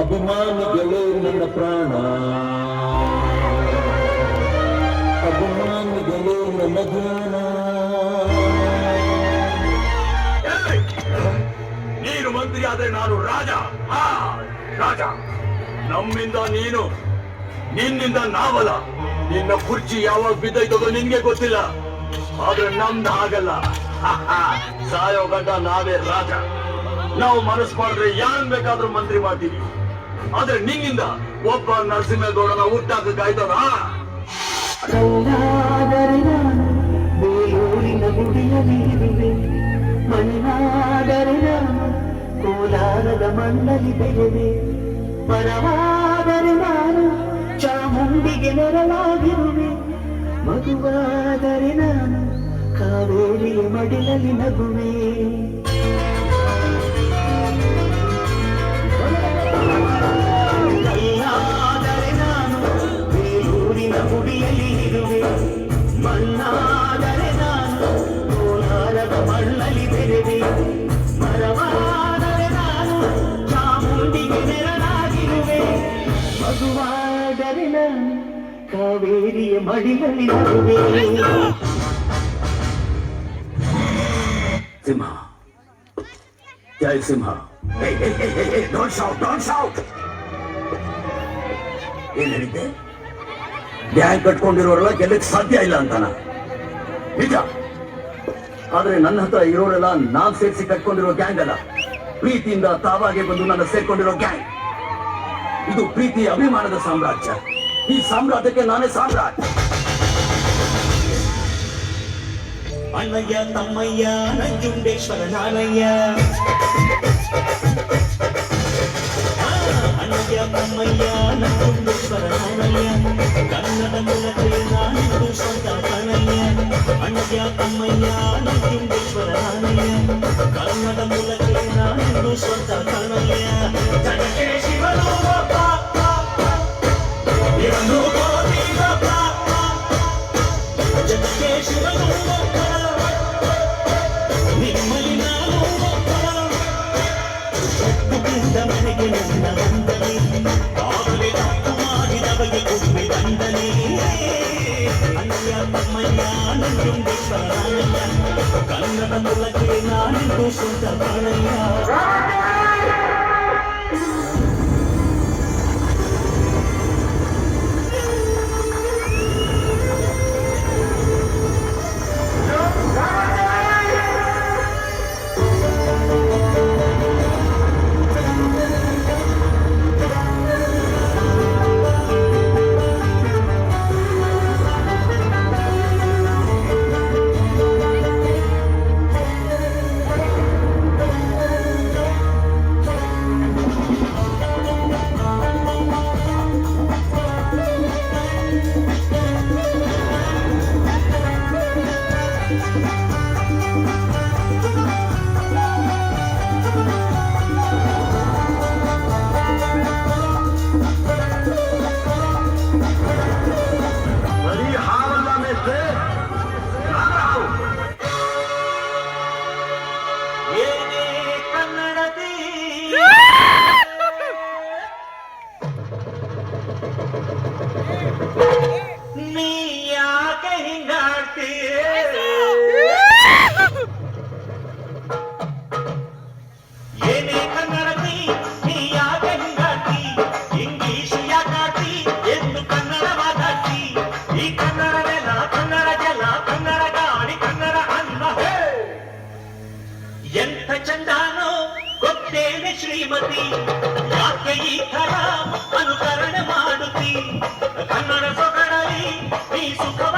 ಅಭಿಮಾನಿಗಳೇ ನನ್ನ ಪ್ರಾಣ. ಅಭಿಮಾನಿಗಳೇ ನನ್ನ ಜ್ಞಾನ! ನೀನು ಮಂತ್ರಿ ಆದ್ರೆ ನಾನು ರಾಜ. ರಾಜ. ನಮ್ಮಿಂದ ನೀನು, ನಿನ್ನಿಂದ ನಾವಲ್ಲ. ನಿನ್ನ ಕುರ್ಚಿ ಯಾವಾಗ ಬಿದ್ದೈತದೋ ನಿನ್ಗೆ ಗೊತ್ತಿಲ್ಲ. ಆದ್ರೆ ನಮ್ದು ಆಗಲ್ಲ ಸಾಯೋ ಗಂಟ ನಾವೇ ರಾಜ. ನಾವು ಮನಸ್ಸು ಮಾಡಿದ್ರೆ ಯಾರನ್ ಬೇಕಾದ್ರೂ ಮಂತ್ರಿ ಮಾಡ್ತೀವಿ. ಆದ್ರೆ ನಿನ್ನಿಂದ ಒಬ್ಬ ನರಸಿಂಹಗೌಡನ ಹುಟ್ಟಾಕಾಯ್ತದ ಬೇಲೂರಿನ ಗುಡಿಯ ಇರುವೆ ಮಣ್ಣಾದರೆ ನಾನು ಕೋಲಾರದ ಮಂಡಲಿ ಬೆಳೆದೆ. ಪರವಾದರೆ ನಾನು ಚಾಮುಂಡಿಗೆ ನೆರಳಾಗಿರುವೆ. ಮಗುವಾದರೆ ನಾನು ಕಾವೇರಿಯ ಮಡಿಲಲ್ಲಿ ನಗುವೆ. ಮಣ್ಣಾದರೆ ನಾನು ಕೋಲಾರದ ಮಣ್ಣಲ್ಲಿ ಬೆಳೆದೆ ಮರವಾದರೆ ನಾನು ಚಾಮುಂಡಿಗೆ ನೆರಳಾಗಿರುವೆ ಮಗುವಾದರೆ ನಾನು ಕಾವೇರಿಯ ಮಡಿಲಲ್ಲಿ ನಗುವೆ ಸಿಂಹ ಜೈ ಸಿಂಹ ಡೋಂಟ್ ಶೌಟ್ ಡೋಂಟ್ ಶೌಟ್ ಏನ್ ಹೇಳಿದ್ದೆ ಗ್ಯಾಂಗ್ ಕಟ್ಕೊಂಡಿರೋರೆಲ್ಲ ಗೆಲ್ಲಕ್ಕೆ ಸಾಧ್ಯ ಇಲ್ಲ ಅಂತಾನ. ನಿಜ. ಆದ್ರೆ ನನ್ನ ಹತ್ರ ಇರೋರೆಲ್ಲ ನಾನ್ ಸೇರಿಸಿ ಕಟ್ಕೊಂಡಿರೋ ಗ್ಯಾಂಗ್ ಅಲ್ಲ. ಪ್ರೀತಿಯಿಂದ ತಾವಾಗೆ ಬಂದು ನನ್ನ ಸೇರ್ಕೊಂಡಿರೋ ಗ್ಯಾಂಗ್. ಇದು ಪ್ರೀತಿ ಅಭಿಮಾನದ ಸಾಮ್ರಾಜ್ಯ. ಈ ಸಾಮ್ರಾಜ್ಯಕ್ಕೆ ನಾನೇ ಸಾಮ್ರಾಜ್ಯ ಅಣ್ಣಯ್ಯ ತಮ್ಮಯ್ಯ ನಂಜುಂಡೇಶ್ವರ ನಾನಯ್ಯ. ಆ, కన్నయ్య కన్నయ్య నకుండేశ్వర కన్నయ్య కన్నడ కులకే నానికు సొంత కన్నయ్య అన్నయ్య కన్నయ్య నకుండేశ్వర కన్నయ్య కన్నడ కులకే నానికు సొంత కన్నయ్య జగతే శివలో ఇవను కోరి జగతే కింద మనకి నిన్న கண்ணடந்துலகே நான் சொந்த பழையா ಶ್ರೀಮತಿ ಯಾಕೆ ಈ ತರ ಅನುಕರಣೆ ಮಾಡುತ್ತಿ ಕನ್ನಡ ಸೊಗಡಲಿ ನೀ ಸುಖವ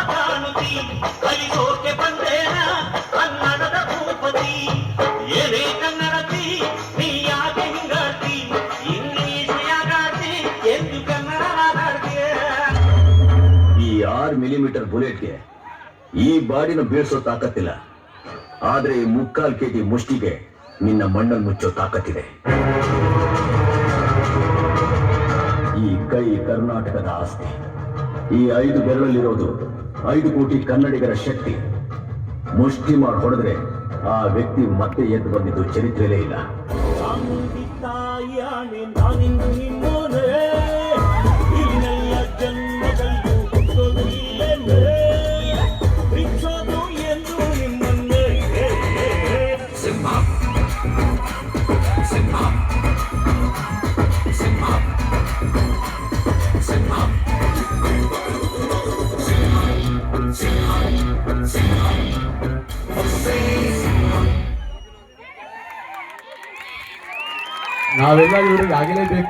ಆರು ಮಿಲಿಮೀಟರ್ ಬುಲೆಟ್ಗೆ ಈ ಬಾಡಿನ ಬೀಳ್ಸೋ ತಾಕತ್ತಿಲ್ಲ. ಆದ್ರೆ ಈ ಮುಕ್ಕಾಲ್ ಕೆಜಿ ಮುಷ್ಟಿಗೆ ನಿನ್ನ ಮಣ್ಣನ್ನು ಮುಚ್ಚೋ ತಾಕತ್ತಿದೆ. ಈ ಕೈ ಕರ್ನಾಟಕದ ಆಸ್ತಿ. ಈ ಐದು ಬೆರಳಲ್ಲಿರೋದು ಐದು ಕೋಟಿ ಕನ್ನಡಿಗರ ಶಕ್ತಿ. ಮುಷ್ಟಿ ಮಾಡಿ ಹೊಡೆದ್ರೆ ಆ ವ್ಯಕ್ತಿ ಮತ್ತೆ ಎದ್ದು ಬಂದಿದ್ದು ಚರಿತ್ರೆಲೇ ಇಲ್ಲ. ನಾವೆಲ್ಲ ಇವ್ರಿಗೆ ಆಗಲೇಬೇಕು